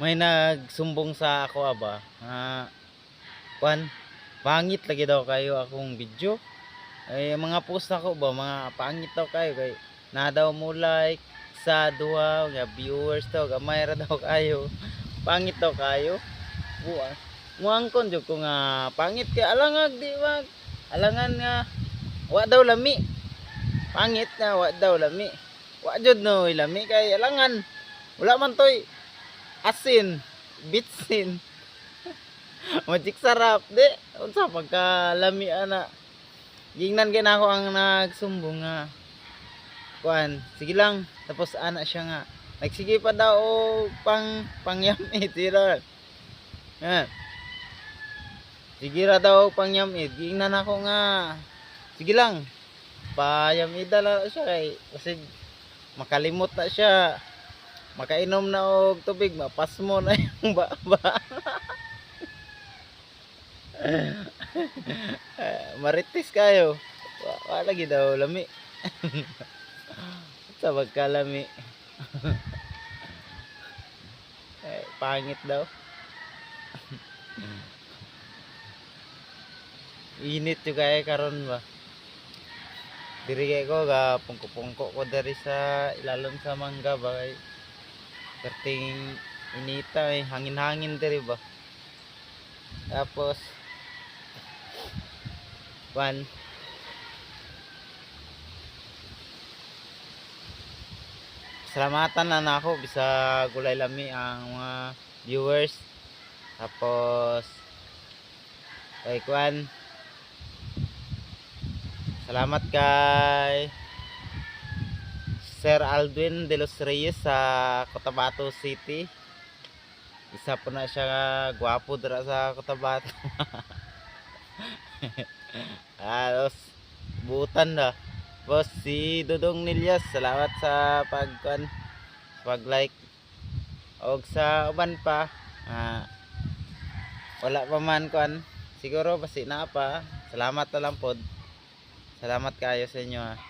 may nagsumbong sa ako aba. Ah, kwan, pangit lagi daw kayo akong video. Ay mga post ako ba mga pangit daw kayo kay na daw mo like sa duha nga viewers daw gamay ra daw kayo. Pangit daw kayo. Buwan. Muangkon jud ko nga pangit kay alangag di wag. Alangan nga wa daw lami. Pangit na wa daw lami. Wa jud no lami kay alangan. Wala man toy asin, bitsin. Magic sarap di. Unsa pagka lami ana. Gingnan kay nako ang nagsumbong nga kuan. Sige lang. Tapos ana siya nga. Nagsige pa daw pang pangyamit sira. Yan. Sige ra daw pangyamit. Gingnan ako nga. Sige lang. Payamid na siya kay kasi makalimot na siya. Makainom na og tubig, mapas mo na yung baba. Maritis kayo. Wa- Wala lagi daw lami. Sa magkalami. eh, pangit daw. Init yung kaya karon ba? Diri ko ga pungko-pungko ko dari sa ilalom sa mangga ba kay perting inita eh hangin-hangin diri ba. Tapos one Salamatan na nako bisa gulay lami ang mga viewers. Tapos kay Kwan Salamat kay Sir Aldwin de los Reyes sa Cotabato City. Isa po na siya gwapo dira sa Cotabato. Alos butan na. Boss si Dudong Nilyas, salamat sa pagkan pag-like. Og sa uban pa ah, wala pa man kuan. Siguro basi na pa. Salamat na lang pod. Salamat kayo sa inyo ah.